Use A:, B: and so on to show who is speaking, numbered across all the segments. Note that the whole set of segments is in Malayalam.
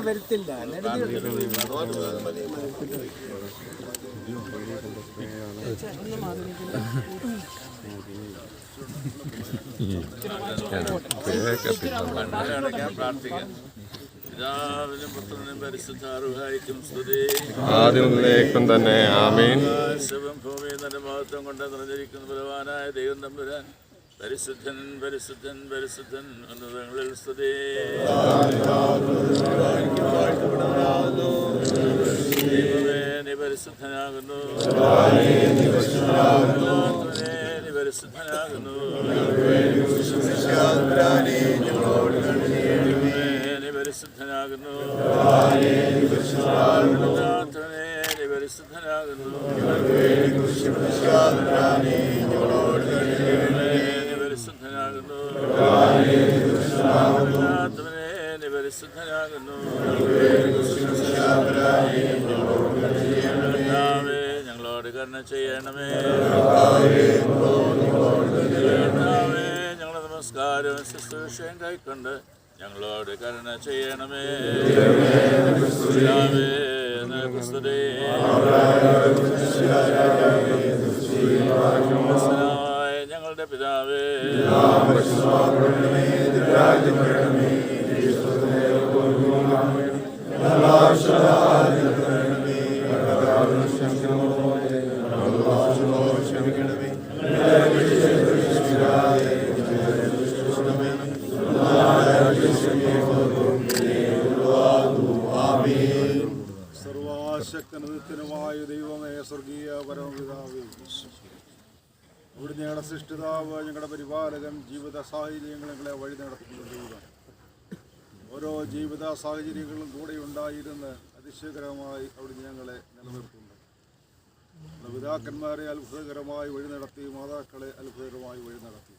A: വരത്തില്ല
B: പ്രാർത്ഥിക്കാം സ്തുതി
C: ആദ്യത്തിലേക്കും തന്നെ ആമീൻ.
B: ആകാശവും ഭൂമി തന്റെ മഹത്വം കൊണ്ട് നിറഞ്ഞിരിക്കുന്ന ബലവാനായ ദൈവം തമ്പുരാൻ. പരിശുദ്ധൻ പരിശുദ്ധൻ പരിശുദ്ധൻ ഉന്നതങ്ങളിൽ സ്തുതി. പരിശുദ്ധനാകുന്നു. പരിശുദ്ധനാകുന്നു. പരിശുദ്ധനാകുന്നു. പരിശുദ്ധനാകുന്നു. നീ പരിശുദ്ധനാകുന്നു. കർത്താവേ, ഞങ്ങളോട് കരുണ ചെയ്യണമേ. കർത്താവേ, ഞങ്ങളുടെ നമസ്കാരവും ശുശ്രൂഷയും കൈക്കൊണ്ട് ഞങ്ങളോട് കരുണ ചെയ്യണമേ. കർത്താവേ, ഞങ്ങളുടെ പിതാവേ.
D: ഞങ്ങളുടെ സൃഷ്ടിതാവ് ഞങ്ങളുടെ പരിപാലകൻ ജീവിത സാഹചര്യങ്ങൾ ഞങ്ങളെ വഴി നടത്തുന്ന ദൈവം ഓരോ ജീവിത സാഹചര്യങ്ങളും കൂടെ ഉണ്ടായിരുന്ന് അതിശയകരമായി അവിടെ ഞങ്ങളെ നിലനിർത്തുന്നു. പിതാക്കന്മാരെ അത്ഭുതകരമായി വഴി നടത്തി മാതാക്കളെ അത്ഭുതകരമായി വഴി നടത്തി.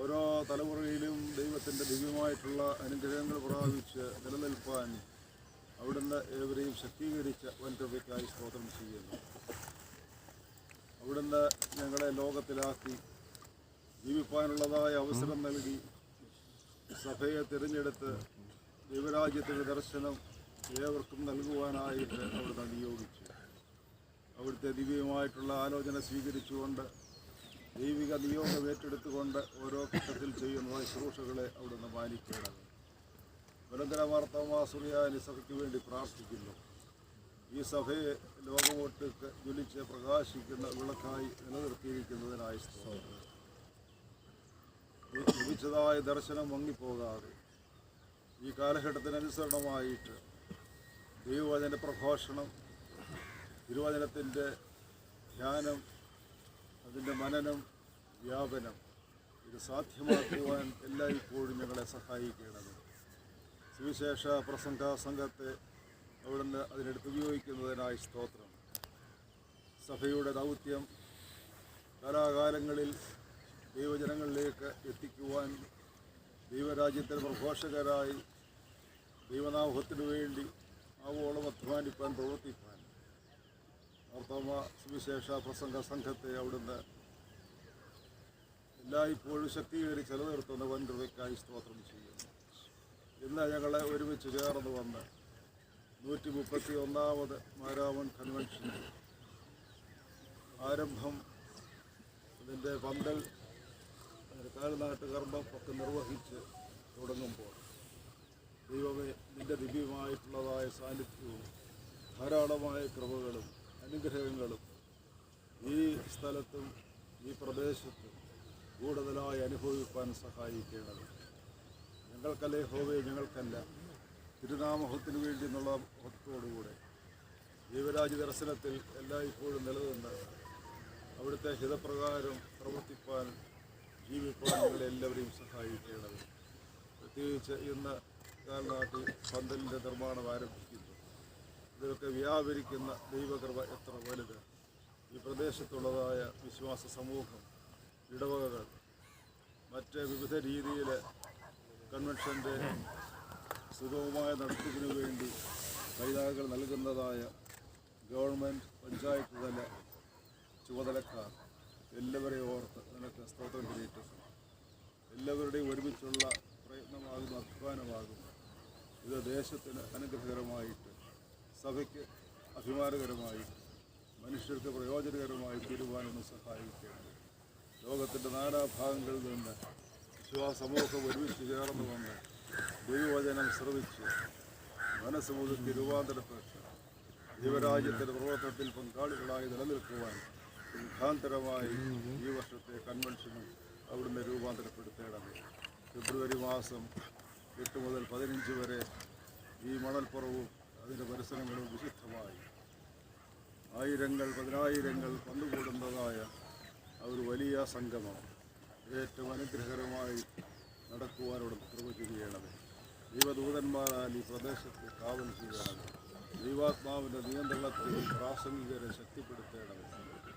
D: ഓരോ തലമുറയിലും ദൈവത്തിന്റെ ദിവ്യമായിട്ടുള്ള അനുഗ്രഹങ്ങൾ പ്രാപിച്ച് നിലനിൽപ്പാൻ അവിടുന്ന് ഏവരെയും ശക്തീകരിച്ച വൻകൃപയ്ക്കായി സ്തോത്രം ചെയ്യുന്നു. അവിടുന്ന് ഞങ്ങളെ ലോകത്തിലാക്കി ജീവിപ്പാനുള്ളതായ അവസരം നൽകി സഭയെ തിരഞ്ഞെടുത്ത് ദൈവരാജ്യത്തിന്റെ ദർശനം ഏവർക്കും നൽകുവാനായിട്ട് അവിടുന്ന് നിയോഗിച്ചു. അവിടുത്തെ ദിവ്യമായിട്ടുള്ള ആലോചന സ്വീകരിച്ചുകൊണ്ട് ദൈവിക നിയോഗം ഏറ്റെടുത്തുകൊണ്ട് ഓരോ ഘട്ടത്തിൽ ചെയ്യുന്ന ശുശ്രൂഷകളെ അവിടുന്ന് മാനിക്കേണ്ടത് നിരന്തര വാർത്താമാസുറിയാനി സഭയ്ക്ക് വേണ്ടി പ്രാർത്ഥിക്കുന്നു. ഈ സഭയെ ലോകമൊട്ടുക്ക് ജ്വലിച്ച് പ്രകാശിക്കുന്ന വിളക്കായി നിലനിർത്തിയിരിക്കുന്നതിനായി സ്തോത്രം. ലഭിച്ചതായ ദർശനം മുങ്ങിപ്പോകാതെ ഈ കാലഘട്ടത്തിനനുസരണമായിട്ട് ദൈവവചന പ്രഘോഷണം തിരുവചനത്തിന്റെ ധ്യാനം അതിന്റെ മനനം വ്യാപനം ഇത് സാധ്യമാക്കുവാൻ എല്ലായ്പ്പോഴും ഞങ്ങളെ സഹായിക്കേണ്ടത് സുവിശേഷ പ്രസംഗ സംഘത്തെ അവിടുന്ന് അതിനെടുത്ത് ഉപയോഗിക്കുന്നതിനായി സ്തോത്രം. സഭയുടെ ദൗത്യം കാലാകാലങ്ങളിൽ ദൈവജനങ്ങളിലേക്ക് എത്തിക്കുവാൻ ദൈവരാജ്യത്തിന് പ്രഘോഷകരായി ദൈവനാമുഖത്തിനു വേണ്ടി ആവോളം അധ്വാനിപ്പാൻ പ്രവർത്തിപ്പാൻ. അർത്ഥമ സുവിശേഷ പ്രസംഗ സംഘത്തെ അവിടുന്ന് എല്ലായ്പ്പോഴും ശക്തീകരിച്ച് നിലനിർത്തുന്ന വൻകൃതയ്ക്കായി സ്തോത്രം ചെയ്യുന്നു. ഇന്ന് ഞങ്ങളെ ഒരുമിച്ച് ചേർന്ന് വന്ന് നൂറ്റി മുപ്പത്തി ഒന്നാമത് മാരാമൺ കൺവെൻഷൻ ആരംഭം അതിന്റെ പന്തൽ കാൽനാട്ട് കർമ്മം ഒക്കെ നിർവഹിച്ച് തുടങ്ങുമ്പോൾ ദൈവമേ നിന്റെ ദിവ്യമായിട്ടുള്ളതായ സാന്നിധ്യവും ധാരാളമായ കൃപകളും അനുഗ്രഹങ്ങളും ഈ സ്ഥലത്തും ഈ പ്രദേശത്തും കൂടുതലായി അനുഭവിപ്പാൻ സഹായിക്കേണ്ടത് ഞങ്ങൾക്കല്ലേ ഹോവേ ഞങ്ങൾക്കല്ല. തിരുനാമഹത്തിന് വേണ്ടി എന്നുള്ള ഭക്തോടുകൂടെ ദൈവരാജ ദർശനത്തിൽ എല്ലായ്പ്പോഴും നിലനിന്ന് അവിടുത്തെ ഹിതപ്രകാരം പ്രവർത്തിപ്പാൻ ജീവിപ്പാൻ ഞങ്ങളെ എല്ലാവരെയും സഹായിക്കേണ്ടത്. പ്രത്യേകിച്ച് ഇന്ന് കാൽനാട്ടിൽ പന്തലിന്റെ നിർമ്മാണം ആരംഭിക്കുന്നു. ഇതൊക്കെ വ്യാപരിക്കുന്ന ദൈവകൃപ എത്ര വലുത്. ഈ പ്രദേശത്തുള്ളതായ വിശ്വാസ സമൂഹം ഇടവകകൾ മറ്റ് വിവിധ രീതിയിൽ കൺവെൻഷന്റെ സുഗമമായ നടത്തിപ്പിന് വേണ്ടി വൈതാകൾ നൽകുന്നതായ ഗവൺമെന്റ് പഞ്ചായത്ത് തല ചുമതലക്കാർ. എല്ലാവരെയും ഓർത്ത് നിനക്ക് സ്തോത്രം ചെയ്തിട്ട് എല്ലാവരുടെയും ഒരുമിച്ചുള്ള പ്രയത്നമാകും അധ്വാനമാകും ഇത് ദേശത്തിന് അനുഗ്രഹകരമായിട്ട് സഭയ്ക്ക് അഭിമാനകരമായിട്ട് മനുഷ്യർക്ക് പ്രയോജനകരമായി തീരുവാനൊന്ന് സഹായിക്കുകയാണ്. ലോകത്തിന്റെ നാനാഭാഗങ്ങളിൽ നിന്ന് വിശ്വാസ സമൂഹം ഒരുമിച്ച് ചേർന്നു വന്ന് ദൈവവചനം ശ്രവിച്ച് മനസ്സുമുതുക്കി രൂപാന്തരപ്പെട്ട് ദൈവരാജ്യത്തിന്റെ പ്രവർത്തനത്തിൽ പങ്കാളികളായി നിലനിൽക്കുവാൻ മുഖാന്തരമായി ഈ വർഷത്തെ കൺവെൻഷനും അവിടുന്ന് രൂപാന്തരപ്പെടുത്തേണ്ടത്. ഫെബ്രുവരി മാസം എട്ട് മുതൽ പതിനഞ്ച് വരെ ഈ മണൽപ്പുറവും അതിന്റെ പരിസരങ്ങളും വിശുദ്ധമായി ആയിരങ്ങൾ പതിനായിരങ്ങൾ പന്തുകൂടുന്നതായ ഒരു വലിയ സംഗമം ഏറ്റവും അനുഗ്രഹകരമായി നടക്കുവാനോട് ചെയ്യണമേ ദൈവദൂതന്മാരാൽ ഈ പ്രദേശത്ത് കാവൽ ചെയ്യണമേ ദൈവാത്മാവിന്റെ നിയന്ത്രണത്തിൽ പ്രാസംഗികരെ ശക്തിപ്പെടുത്തേണമേ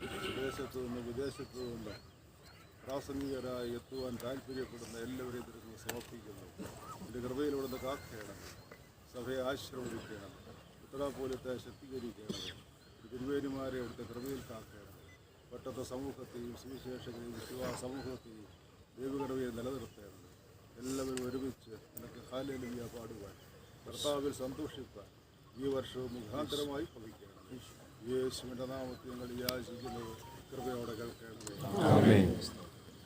D: വിദേശത്തു നിന്ന് വിദേശത്തു നിന്ന് പ്രാസംഗികരായി എത്തുവാൻ താല്പര്യപ്പെടുന്ന എല്ലാവരെയും തിരുന്ന് സമർപ്പിക്കുന്നു എന്റെ കൃപയിലൂടെ കാക്കേണമേ സഭയെ ആശ്രമിക്കണം ഉത്തരാപോലത്തെ ശക്തീകരിക്കണം തിരുവേരിമാരെ അവിടുത്തെ കൃപയിൽ കാക്കണം പട്ടത്തെ സമൂഹത്തെയും സുവിശേഷങ്ങളെയും വിശ്വാസ സമൂഹത്തെയും ദൈവകൃപയെ നിലനിർത്തണം എല്ലാവരും ഒരുമിച്ച് നിനക്ക് ഹാലലിയ പാടുവാൻ കർത്താവിൽ സന്തോഷിപ്പാൻ ഈ വർഷവും മുഖാന്തരമായി ഭവിക്കണം യേശുവിന്റെ നാമത്തിൽ ഞങ്ങൾ യാചിക്കുന്നത് കൃപയോടെ കേൾക്കണമേ